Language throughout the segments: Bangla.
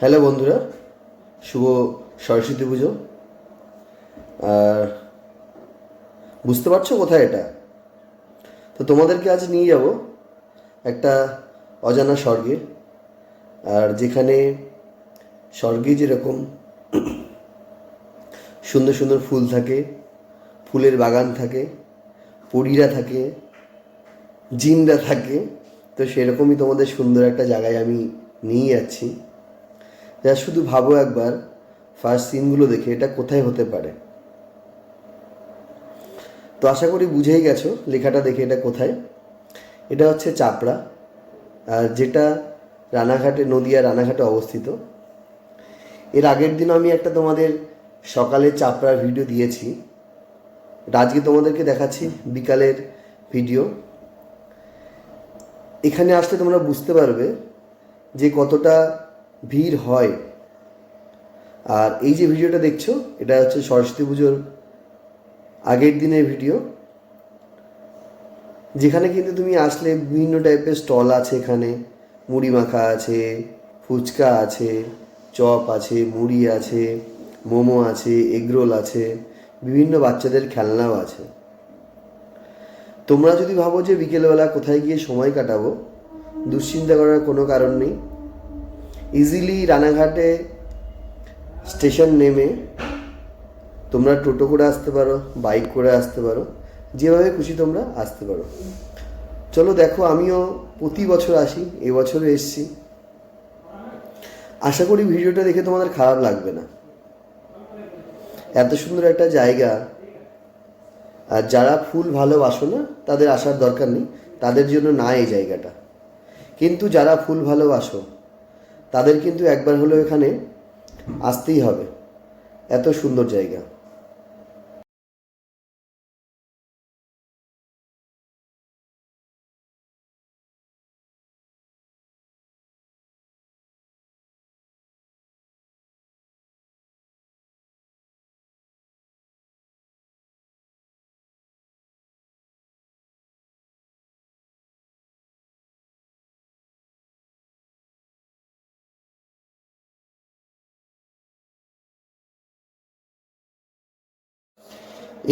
হ্যালো বন্ধুরা, শুভ সরস্বতী পুজো। আর বুঝতে পারছ কোথায় এটা? তো তোমাদেরকে আজ নিয়ে যাব একটা অজানা স্বর্গে। আর যেখানে স্বর্গে যেরকম সুন্দর সুন্দর ফুল থাকে, ফুলের বাগান থাকে, পরীরা থাকে, জিনরা থাকে, তো সেরকমই তোমাদের সুন্দর একটা জায়গায় আমি নিয়ে যাচ্ছি। যা শুধু ভাবো একবার ফার্স্ট সিনগুলো দেখে এটা কোথায় হতে পারে। তো আশা করি বুঝেই গেছো লেখাটা দেখে এটা কোথায়। এটা হচ্ছে চাপড়া, আর যেটা রানাঘাটে নদিয়া রানাঘাটে অবস্থিত। এর আগের দিন আমি একটা তোমাদের সকালে চাপড়ার ভিডিও দিয়েছি। আজকে তোমাদেরকে দেখাচ্ছি বিকালের ভিডিও এখানে আসলে তোমরা বুঝতে পারবে যে কতটা ভিড় হয়। আর এই যে ভিডিওটা দেখছ, এটা হচ্ছে সরস্বতী পুজোর আগের দিনের ভিডিও। যেখানে কিন্তু তুমি আসলে বিভিন্ন টাইপের স্টল আছে এখানে। মুড়ি মাখা আছে, ফুচকা আছে, চপ আছে, মুড়ি আছে, মোমো আছে এগরোল আছে, বিভিন্ন বাচ্চাদের খেলনাও আছে। তোমরা যদি ভাবো যে বিকেলবেলা কোথায় গিয়ে সময় কাটাবো, দুশ্চিন্তা করার কোনো কারণ নেই। ইজিলি রানাঘাটে স্টেশন নেমে তোমরা টোটো করে আসতে পারো, বাইক করে আসতে পারো, যেভাবে খুশি তোমরা আসতে পারো। চলো দেখো, আমিও প্রতি বছর আসি এবছরও এসছি। আশা করি ভিডিওটা দেখে তোমাদের খারাপ লাগবে না। এত সুন্দর একটা জায়গা, আর যারা ফুল ভালোবাসো না, তাদের আসার দরকার নেই, তাদের জন্য না এই জায়গাটা। কিন্তু যারা ফুল ভালোবাসো তাদের কিন্তু একবার হলেও এখানে আসতেই হবে। এত সুন্দর জায়গা।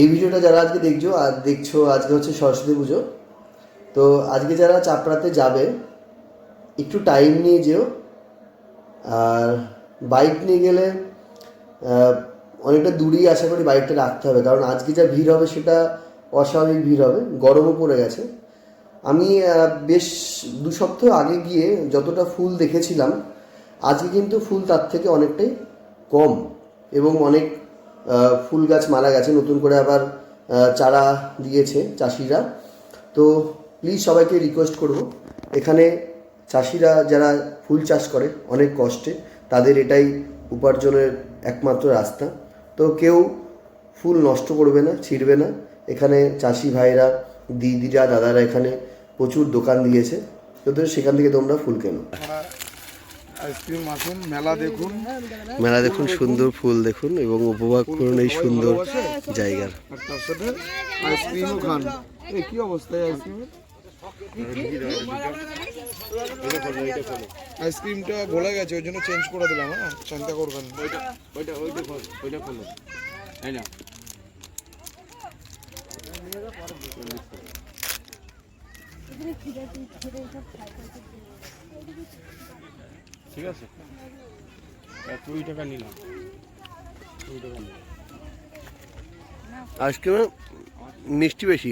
এই ভিডিওটা যারা আজকে দেখছ, আর দেখছ, আজকে হচ্ছে সরস্বতী পুজো। তো আজকে যারা চাপড়াতে যাবে, একটু টাইম নিয়ে যেও। আর বাইক নিয়ে গেলে অনেকটা দূরেই আশা করি বাইকটা রাখতে হবে। কারণ আজকে যা ভিড় হবে, সেটা অস্বাভাবিক ভিড় হবে। গরমও পড়ে গেছে। আমি বেশ দু সপ্তাহ আগে গিয়ে যতটা ফুল দেখেছিলাম, আজকে কিন্তু ফুল তার থেকে অনেকটাই কম এবং অনেক ফুল গাছ মারা গেছে, নতুন করে আবার চারা দিয়েছে চাষিরা। তো প্লিজ সবাইকে রিকোয়েস্ট করব, এখানে চাষিরা যারা ফুল চাষ করে, অনেক কষ্টে, তাদের এটাই উপার্জনের একমাত্র রাস্তা। তো কেউ ফুল নষ্ট করবে না, ছিঁড়বে না। এখানে চাষি ভাইরা, দিদিরা, দাদারা এখানে প্রচুর দোকান দিয়েছে। তো সেখান থেকে তোমরা ফুল কেনো। আইসক্রিম আসুন মেলা দেখুন। মেলা দেখুন সুন্দর ফুল দেখুন এবং উপভোগ করুন এই সুন্দর জায়গার। আর তার সাথে আইসক্রিমও খান। এই কি অবস্থায় আইসক্রিমের? আইসক্রিমটা গলে গেছে ওই জন্য চেঞ্জ করে দিলাম হ্যাঁ? চিন্তা করবেন। ওইটা ওইটা ওইটা খোলো এই না ঠিক আছে কুড়ি টাকা নিলাম। কুড়ি টাকা নিলাম। আইসক্রিমে মিষ্টি বেশি।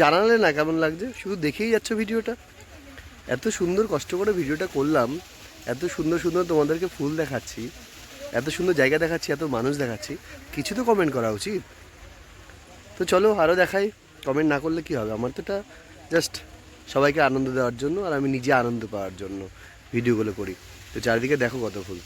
জানালে না কেমন লাগছে? শুধু দেখেই যাচ্ছ ভিডিওটা। এত সুন্দর কষ্ট করে ভিডিওটা করলাম, এত সুন্দর সুন্দর তোমাদেরকে ফুল দেখাচ্ছি, এত সুন্দর জায়গা দেখাচ্ছি, এত মানুষ দেখাচ্ছি, কিছু তো কমেন্ট করা উচিত। তো চলো আরও দেখাই কমেন্ট না করলে কি হবে? আমার তো এটা জাস্ট সবাইকে আনন্দ দেওয়ার জন্য আর আমি নিজে আনন্দ পাওয়ার জন্য ভিডিওগুলো করি। তো চারিদিকে দেখো কত ফুল।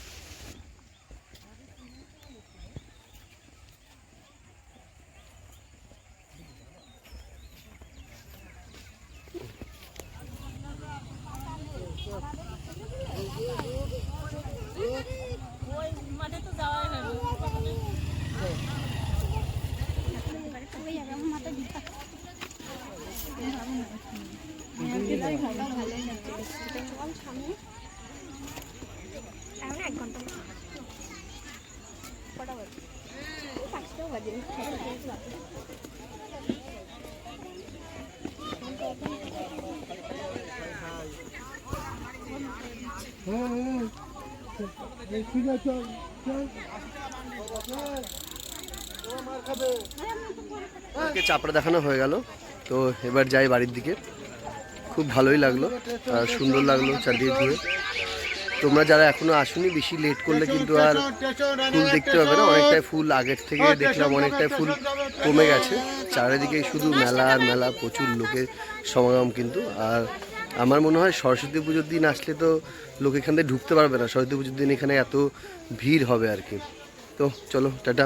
চাপড়া দেখানো হয়ে গেল। তো এবার যাই বাড়ির দিকে। খুব ভালোই লাগল, আর সুন্দর লাগল চারদিকে ঘুরে। তোমরা যারা এখনও আসোনি, বেশি লেট করলে কিন্তু আর ফুল দেখতে পাবে না। অনেকটাই ফুল আগের থেকে দেখলাম, অনেকটাই ফুল কমে গেছে। চারিদিকে শুধু মেলা আর মেলা, প্রচুর লোকের সমাগম কিন্তু। আর আমার মনে হয় সরস্বতী পুজোর দিন আসলে তো লোক এখান থেকে ঢুকতে পারবে না। সরস্বতী পুজোর দিন এখানে এত ভিড় হবে আর কি। তো চলো, টাটা।